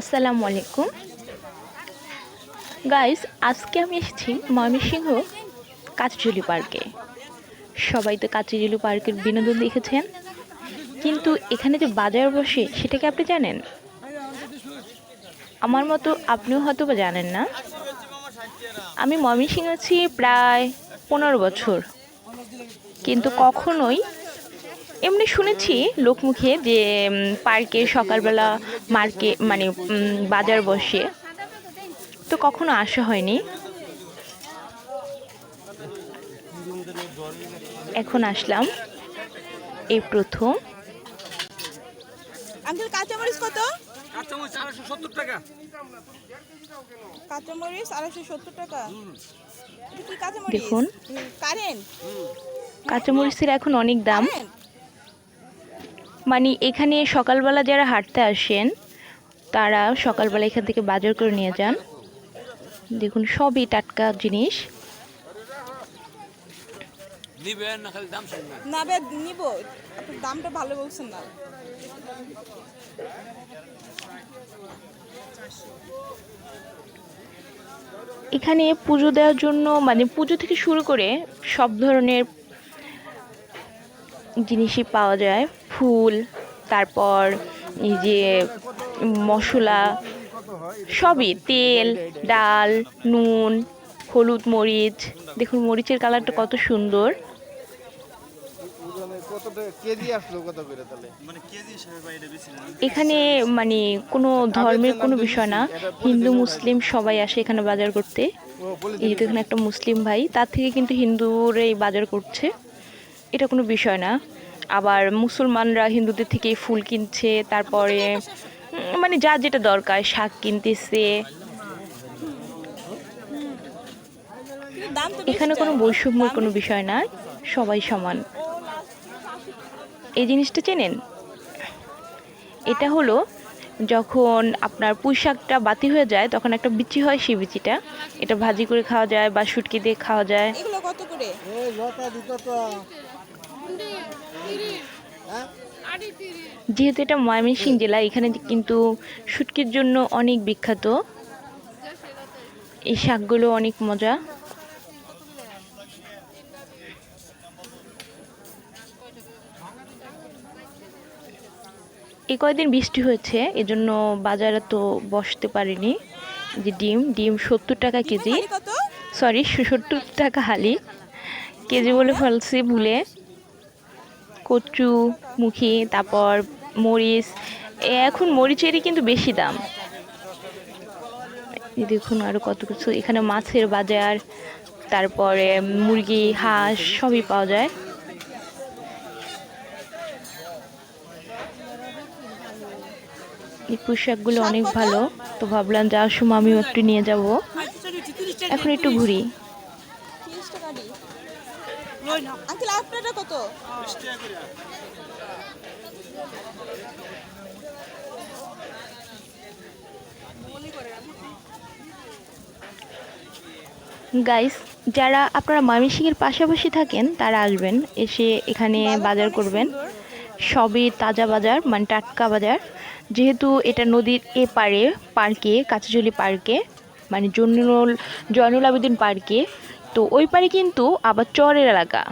আসসালামু আলাইকুম। গাইস আজকে আমি এসেছি ময়মনসিংহ কাঁচজুলি পার্কে। সবাই তো কাঁচজুলি পার্কের বিনোদন দেখেছেন। কিন্তু এখানে যে বাজার বসে, সেটা কি আপনি জানেন? আমার মতো আপনিও হয়তো বা জানেন না। আমি ময়মনসিংহ আছি প্রায় পনেরো বছর। কিন্তু কখনোই এমনি শুনেছি লোকমুখে যে পার্কে সকালবেলা মার্কে মানে বাজার বসে। তো কখনো আসা হয়নি? এখন আসলাম। এই প্রথম। আঙ্কেল কাঁচামরিচ কত? কাঁচামরিচ চারশো সত্তর টাকা। কাঁচামরিচ আড়াইশো সত্তর টাকা। এটা কি কাঁচামরিচ? দেখুন। কাঁচামরিচের এখন অনেক দাম। মানে এখানে সকালবেলা যারা হাঁটতে আসেন তারা সকালবেলা এখান থেকে বাজার করে নিয়ে যান। দেখুন সবই টাটকা জিনিস। নিবেন না খালি দাম শুনবেন। না বে নিব। দামটা ভালো বলছেন না। এখানে পুজো দেওয়ার জন্য মানে পুজো থেকে শুরু করে সব ধরনের জিনিসই পাওয়া যায়। ফুল, তারপর এই যে মশলা, সবই তেল, ডাল, নুন, হলুদ মরিচ। দেখুন মরিচের কালারটা কত সুন্দর। এখানে মানে কোনো ধর্মের কোনো বিষয় না। হিন্দু, মুসলিম সবাই আসে এখানে বাজার করতে। এই এখানে একটা মুসলিম ভাই, তার থেকে কিন্তু হিন্দুরাই বাজার করছে। এটা কোনো বিষয় না। আবার মুসলমানরা হিন্দুদের থেকে ফুল কিনছে তারপরে মানে যা যেটা দরকার শাক কিনতেছে। এখানে কোনো বৈষম্যর কোনো বিষয় না সবাই সমান। এই জিনিসটা চেনেন? এটা হলো যখন আপনার পুঁই শাকটা বাতি হয়ে যায় তখন একটা বিচি হয় সেই বিচিটা। এটা ভাজি করে খাওয়া যায় বা শুটকি দিয়ে খাওয়া যায়। যেহেতু এটা ময়মনসিংহ জেলা এখানে কিন্তু শুটকির জন্য অনেক বিখ্যাত। এই শাকগুলো অনেক মজা। এই কয়দিন বৃষ্টি হয়েছে এজন্য বাজারে তো বসতে পারিনি। যে ডিম ডিম সত্তর টাকা কেজি। সরি সত্তর টাকা হালি। কেজি বলে ফেলছি ভুলে। কচু মুখি তারপর মরিচ। এখন মরিচেরই কিন্তু বেশি দাম। এই দেখুন আরও কত কিছু। এখানে মাছের বাজার তারপরে মুরগি হাঁস সবই পাওয়া যায়। এই পোশাকগুলো অনেক ভালো। তো ভাবলাম যাওয়ার সময় আমিও একটু নিয়ে যাব। এখন একটু ঘুরি। আঙ্কেল আপনারটা কত? গাইস যারা আপনারা ময়মনসিংহের পাশাপাশি থাকেন তারা আসবেন এসে এখানে বাজার করবেন। সবই তাজা বাজার মানে টাটকা বাজার। যেহেতু এটা নদীর এপারে পার্কে কাঁচাজলি পার্কে মানে জয়নুল জয়নুল আবেদিন পার্কে তো ওই পারে কিন্তু আবার চরের এলাকা।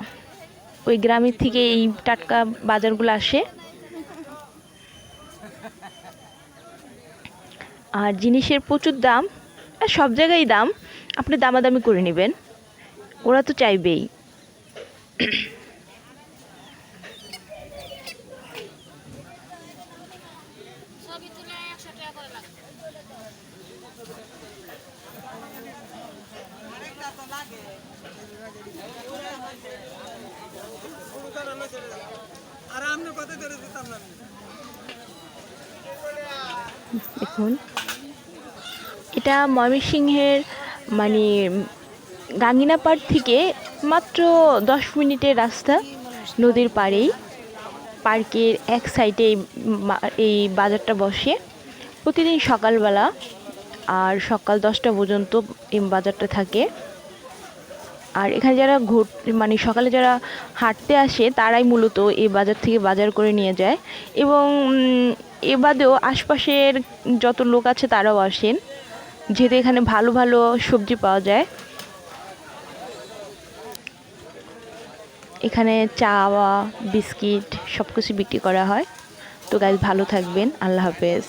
ওই গ্রামের থেকে এই টাটকা বাজারগুলো আসে। আর জিনিসের প্রচুর দাম, আর সব জায়গায় দাম। আপনি দামাদামি করে নেবেন। ওরা তো চাইবেই। দেখুন, এটা ময়মনসিংহের মানে গাঙ্গিনাপাড় থেকে মাত্র দশ মিনিটের রাস্তা নদীর পাড়েই। পার্কের এক সাইডে এই বাজারটা বসে। প্রতিদিন সকালবেলা আর সকাল দশটা পর্যন্ত এই বাজারটা থাকে। আর এখানে যারা ঘুর মানে সকালে যারা হাঁটতে আসে, তারাই মূলত এই বাজার থেকে বাজার করে নিয়ে যায়। এবং এ বাদেও আশপাশের যত লোক আছে, তারাও আসেন। যেহেতু এখানে ভালো ভালো সবজি পাওয়া যায়। এখানে চা বিস্কিট সব কিছু বিক্রি করা হয়। তো গাইজ ভালো থাকবেন। আল্লাহ হাফেজ।